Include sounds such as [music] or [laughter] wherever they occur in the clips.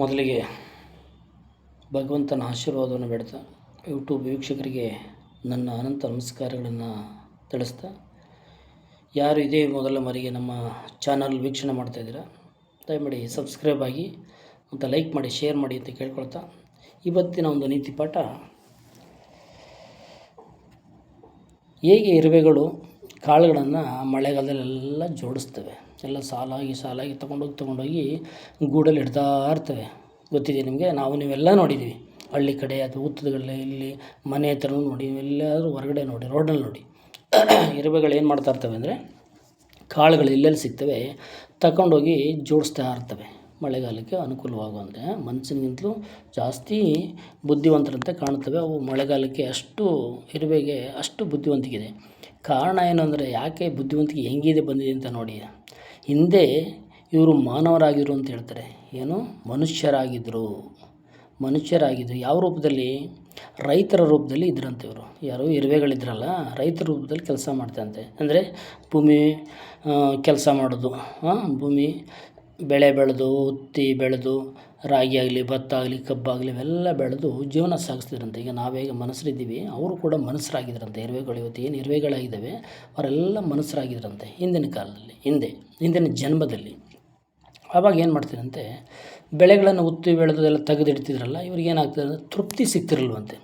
ಮೊದಲಿಗೆ ಭಗವಂತನ ಆಶೀರ್ವಾದವನ್ನು ಬೇಡ್ತಾ ಯೂಟ್ಯೂಬ್ ವೀಕ್ಷಕರಿಗೆ ನನ್ನ ಅನಂತ ನಮಸ್ಕಾರಗಳನ್ನು ತಿಳಿಸ್ತಾ, ಯಾರು ಇದೇ ಮೊದಲ ಮರಿಗೆ ನಮ್ಮ ಚಾನಲ್ ವೀಕ್ಷಣೆ ಮಾಡ್ತಾಯಿದ್ದೀರಾ ದಯಮಾಡಿ ಸಬ್ಸ್ಕ್ರೈಬ್ ಆಗಿ ಮತ್ತು ಲೈಕ್ ಮಾಡಿ, ಶೇರ್ ಮಾಡಿ ಅಂತ ಕೇಳ್ಕೊಳ್ತಾ ಇವತ್ತಿನ ಒಂದು ನೀತಿ ಪಾಠ. ಹೇಗೆ ಇರುವೆಗಳು ಕಾಳುಗಳನ್ನು ಮಳೆಗಾಲದಲ್ಲೆಲ್ಲ ಜೋಡಿಸ್ತವೆ. ಎಲ್ಲ ಸಾಲಾಗಿ ಸಾಲಾಗಿ ತೊಗೊಂಡೋಗಿ ತೊಗೊಂಡೋಗಿ ಗೂಡಲ್ಲಿ ಇಡ್ತಾ ಇರ್ತವೆ. ಗೊತ್ತಿದೆ ನಿಮಗೆ? ನಾವು ನೀವೆಲ್ಲ ನೋಡಿದ್ದೀವಿ. ಹಳ್ಳಿ ಕಡೆ ಅಥವಾ ಉತ್ತರದಲ್ಲಿ ಇಲ್ಲಿ ಮನೆ ಹತ್ರನೂ ನೋಡಿ ಎಲ್ಲಾದರೂ ಹೊರಗಡೆ ನೋಡಿ ರೋಡಲ್ಲಿ ನೋಡಿ. [clears throat] ಇರುವೆಗಳು ಏನು ಮಾಡ್ತಾ ಇರ್ತವೆ ಅಂದರೆ ಕಾಳುಗಳು ಎಲ್ಲೆಲ್ಲಿ ಸಿಗ್ತವೆ. ತಗೊಂಡೋಗಿ ಜೋಡಿಸ್ತಾ ಇರ್ತವೆ. ಮಳೆಗಾಲಕ್ಕೆ ಅನುಕೂಲವಾಗುವಂತೆ. ಮನುಷ್ಯನಿಗಿಂತಲೂ ಜಾಸ್ತಿ ಬುದ್ಧಿವಂತರಂತೆ ಕಾಣುತ್ತವೆ. ಅವು ಮಳೆಗಾಲಕ್ಕೆ ಅಷ್ಟು, ಇರುವೆಗೆ ಅಷ್ಟು ಬುದ್ಧಿವಂತಿಕೆ ಇದೆ ಕಾರಣ ಏನು ಅಂದರೆ ಯಾಕೆ ಬುದ್ಧಿವಂತಿಕೆ ಹೆಂಗಿದೆ ಬಂದಿದೆ ಅಂತ ನೋಡಿ. ಹಿಂದೆ ಇವರು ಮಾನವರಾಗಿರು ಅಂತ ಹೇಳ್ತಾರೆ. ಏನು? ಮನುಷ್ಯರಾಗಿದ್ದರು ಮನುಷ್ಯರಾಗಿದ್ದರು ಯಾವ ರೂಪದಲ್ಲಿ? ರೈತರ ರೂಪದಲ್ಲಿ ಇದ್ರಂತೆ ಇವರು. ಯಾರು? ಇರುವೆಗಳಿದ್ರಲ್ಲ, ರೈತರ ರೂಪದಲ್ಲಿ ಕೆಲಸ ಮಾಡ್ತಂತೆ. ಅಂದರೆ ಭೂಮಿ ಕೆಲಸ ಮಾಡೋದು ಭೂಮಿ ಬೆಳೆ ಬೆಳೆದು ಹತ್ತಿ ಬೆಳೆದು, ರಾಗಿ ಆಗಲಿ, ಭತ್ತ ಆಗಲಿ ಕಬ್ಬಾಗಲಿ ಇವೆಲ್ಲ ಬೆಳೆದು ಜೀವನ ಸಾಗಿಸ್ತಿದ್ರಂತೆ. ಈಗ ನಾವೇಗ ಮನಸ್ಸರಿದ್ದೀವಿ ಅವರು ಕೂಡ ಮನುಷ್ಯರಾಗಿದ್ರಂತೆ ಇರುವೆಗಳು ಇವತ್ತು ಏನು ಇರುವೆಗಳಾಗಿದ್ದಾವೆ, ಅವರೆಲ್ಲ ಮನುಷ್ಯರಾಗಿದ್ರಂತೆ ಹಿಂದಿನ ಕಾಲದಲ್ಲಿ, ಹಿಂದೆ, ಹಿಂದಿನ ಜನ್ಮದಲ್ಲಿ. ಆವಾಗ ಏನು ಮಾಡ್ತಿದ್ರಂತೆ, ಬೆಳೆಗಳನ್ನು ಉತ್ತಿ ಬೆಳೆದು ಎಲ್ಲ ತೆಗೆದಿಡ್ತಿದ್ರಲ್ಲ, ಇವ್ರಿಗೆ ಏನಾಗ್ತದೆ ಅಂದರೆ ತೃಪ್ತಿ ಸಿಗ್ತಿರಲ್ವಂತೆ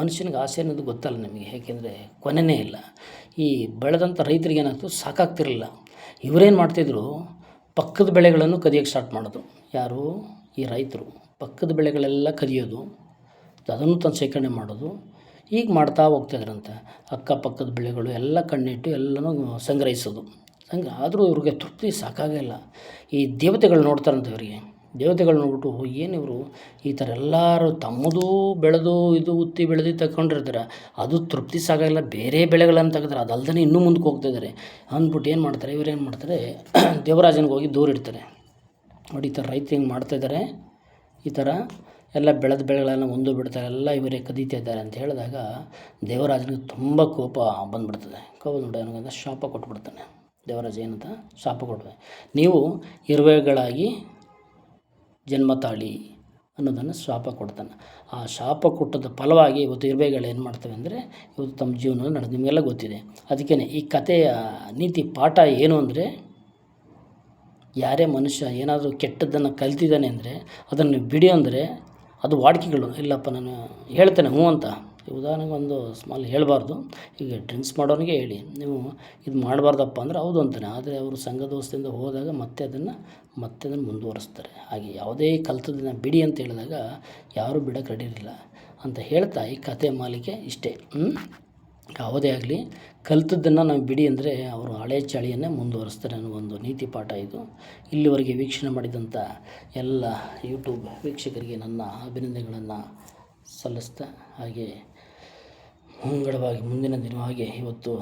ಮನುಷ್ಯನಿಗೆ ಆಸೆ ಅನ್ನೋದು ಗೊತ್ತಲ್ಲ ನಿಮಗೆ ಏಕೆಂದರೆ ಕೊನೆಯೇ ಇಲ್ಲ. ಈ ಬೆಳೆದಂಥ ರೈತರಿಗೆ ಏನಾಗ್ತದೆ ಸಾಕಾಗ್ತಿರಲಿಲ್ಲ. ಇವರೇನು ಮಾಡ್ತಿದ್ರು ಪಕ್ಕದ ಬೆಳೆಗಳನ್ನು ಕದಿಯೋಕ್ಕೆ ಸ್ಟಾರ್ಟ್ ಮಾಡೋದು. ಯಾರು? ಈ ರೈತರು. ಪಕ್ಕದ ಬೆಳೆಗಳೆಲ್ಲ ಕದಿಯೋದು, ಅದನ್ನು ತಂದು ಶೇಖರಣೆ ಮಾಡೋದು ಈಗ ಮಾಡ್ತಾ ಹೋಗ್ತಾಯಿದ್ರಂತೆ ಅಕ್ಕಪಕ್ಕದ ಬೆಳೆಗಳು ಎಲ್ಲ ಕಣ್ಣಿಟ್ಟು ಎಲ್ಲನೂ ಸಂಗ್ರಹಿಸೋದು. ಹಂಗೆ ಆದರೂ ಇವ್ರಿಗೆ ತೃಪ್ತಿ ಸಾಕಾಗಲ್ಲ ಈ ದೇವತೆಗಳು ನೋಡ್ತಾರಂತೆ ಇವರಿಗೆ. ದೇವತೆಗಳು ನೋಡ್ಬಿಟ್ಟು ಏನು ಇವರು? ಈ ಥರ ಎಲ್ಲರೂ ತಮ್ಮದು ಬೆಳೆದು ಇದು ಉತ್ತಿ ಬೆಳೆದು ತಗೊಂಡಿರ್ತಾರೆ ಅದು ತೃಪ್ತಿ ಸಾಕಾಗಿಲ್ಲ ಬೇರೆ ಬೆಳೆಗಳನ್ನು ತೆಗೆದ್ರೆ ಅದಲ್ದೇ ಇನ್ನೂ ಮುಂದಕ್ಕೆ ಹೋಗ್ತಾಯಿದ್ದಾರೆ ಅಂದ್ಬಿಟ್ಟು ಏನು ಮಾಡ್ತಾರೆ? ಇವ್ರು ಏನು ಮಾಡ್ತಾರೆ? [clears throat] ದೇವರಾಜನಿಗೆ ಹೋಗಿ ದೂರ ಇಡ್ತಾರೆ. ನೋಡಿ, ಈ ಥರ ರೈತ ಹಿಂಗೆ ಮಾಡ್ತಾಯಿದ್ದಾರೆ ಈ ಥರ ಎಲ್ಲ ಬೆಳೆದ ಬೆಳೆಗಳನ್ನು ಒಂದು ಬಿಡ್ತಾರೆ. ಎಲ್ಲ ಇವರೇ ಕದೀತಾ ಇದ್ದಾರೆ ಅಂತ ಹೇಳಿದಾಗ ದೇವರಾಜನಿಗೆ ತುಂಬ ಕೋಪ ಬಂದುಬಿಡ್ತದೆ. ಕೋಪ ನೋಡಿ ಶಾಪ ಕೊಟ್ಬಿಡ್ತಾನೆ. ದೇವರಾಜ ಏನಂತ? ಶಾಪ ಕೊಡ್ತಾರೆ ನೀವು ಇರುವೆಗಳಾಗಿ ಜನ್ಮ ತಾಳಿ ಅನ್ನೋದನ್ನು ಶಾಪ ಕೊಡ್ತಾನೆ. ಆ ಶಾಪ ಕೊಟ್ಟದ ಫಲವಾಗಿ ಇವತ್ತು ಇರುವೆಗಳು ಏನು ಮಾಡ್ತವೆ ಅಂದರೆ ಇವತ್ತು ತಮ್ಮ ಜೀವನ ನಡೆದು, ನಿಮಗೆಲ್ಲ ಗೊತ್ತಿದೆ. ಅದಕ್ಕೇ ಈ ಕಥೆಯ ನೀತಿ ಪಾಠ ಏನು ಅಂದರೆ ಯಾರೇ ಮನುಷ್ಯ ಏನಾದರೂ ಕೆಟ್ಟದ್ದನ್ನು ಕಲ್ತಿದ್ದಾನೆ ಅಂದರೆ ಅದನ್ನು ಬಿಡಿ ಅಂದರೆ ಅದು ವಾಡಿಕೆಗಳು. ಇಲ್ಲಪ್ಪ, ನಾನು ಹೇಳ್ತೇನೆ ಹ್ಞೂ ಅಂತ. ಉದಾಹರಣೆಗೆ ಒಂದು ಸ್ಮಾಲ್ ಹೇಳಬಾರ್ದು. ಈಗ ಡ್ರಿಂಕ್ಸ್ ಮಾಡೋನಿಗೆ ಹೇಳಿ. ನೀವು ಇದು ಮಾಡಬಾರ್ದಪ್ಪ ಅಂದರೆ ಹೌದು ಅಂತಾನೆ. ಆದರೆ ಅವರು ಸಂಘ ದೋಸ್ತಿಂದ ಹೋದಾಗ ಮತ್ತೆ ಅದನ್ನು ಮತ್ತೆ ಅದನ್ನು ಮುಂದುವರಿಸ್ತಾರೆ. ಹಾಗೆ ಯಾವುದೇ ಕಲಿತದ್ದನ್ನು ಬಿಡಿ ಅಂತ ಹೇಳಿದಾಗ ಯಾರೂ ಬಿಡ ರೆಡಿ ಅಂತ ಹೇಳ್ತಾ ಈ ಕತೆ ಮಾಲಿಕೆ ಇಷ್ಟೇ. ಯಾವುದೇ ಆಗಲಿ ಕಲ್ತದ್ದನ್ನು ನಾವು ಬಿಡಿ ಅಂದರೆ ಅವರು ಹಳೆ ಚಾಳಿಯನ್ನೇ ಮುಂದುವರಿಸ್ತಾರೆ ಅನ್ನೋ ಒಂದು ನೀತಿ ಪಾಠ ಇದು. ಇಲ್ಲಿವರೆಗೆ ವೀಕ್ಷಣೆ ಮಾಡಿದಂಥ ಎಲ್ಲ ಯೂಟ್ಯೂಬ್ ವೀಕ್ಷಕರಿಗೆ ನನ್ನ ಅಭಿನಂದನೆಗಳನ್ನು ಸಲ್ಲಿಸ್ತಾ ಹಾಗೆ ಮುಂಗಡವಾಗಿ ಮುಂದಿನ ದಿನವಾಗಿ ಇವತ್ತು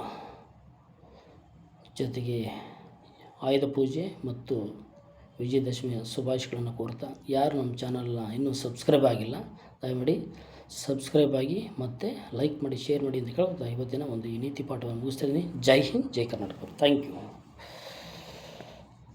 ಜೊತೆಗೆ ಆಯುಧ ಪೂಜೆ ಮತ್ತು ವಿಜಯದಶಮಿಯ ಶುಭಾಶಯಗಳನ್ನು ಕೋರ್ತಾ, ಯಾರು ನಮ್ಮ ಚಾನಲ್ನ ಇನ್ನೂ ಸಬ್ಸ್ಕ್ರೈಬ್ ಆಗಿಲ್ಲ, ದಯಮಾಡಿ ಸಬ್ಸ್ಕ್ರೈಬ್ ಆಗಿ ಮತ್ತು ಲೈಕ್ ಮಾಡಿ, ಶೇರ್ ಮಾಡಿ ಅಂತ ಕೇಳ್ತಾ ಇವತ್ತಿನ ಒಂದು ಈ ನೀತಿ ಪಾಠವನ್ನು ಮುಗಿಸ್ತಾ ಇದ್ದೀನಿ. ಜೈ ಹಿಂದ್, ಜೈ ಕರ್ನಾಟಕ. Thank you.